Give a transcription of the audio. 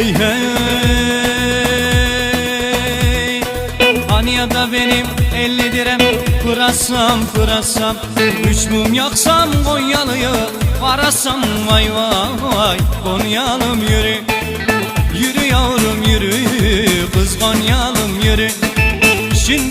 hey hey. Anya'da benim elli direm Pırasam pırasam Üç mum yaksam Konyalı'yı Varasam. Vay vay Konyalım yürü. Yürü yavrum yürü. Kız Konyalım yürü. Şimdi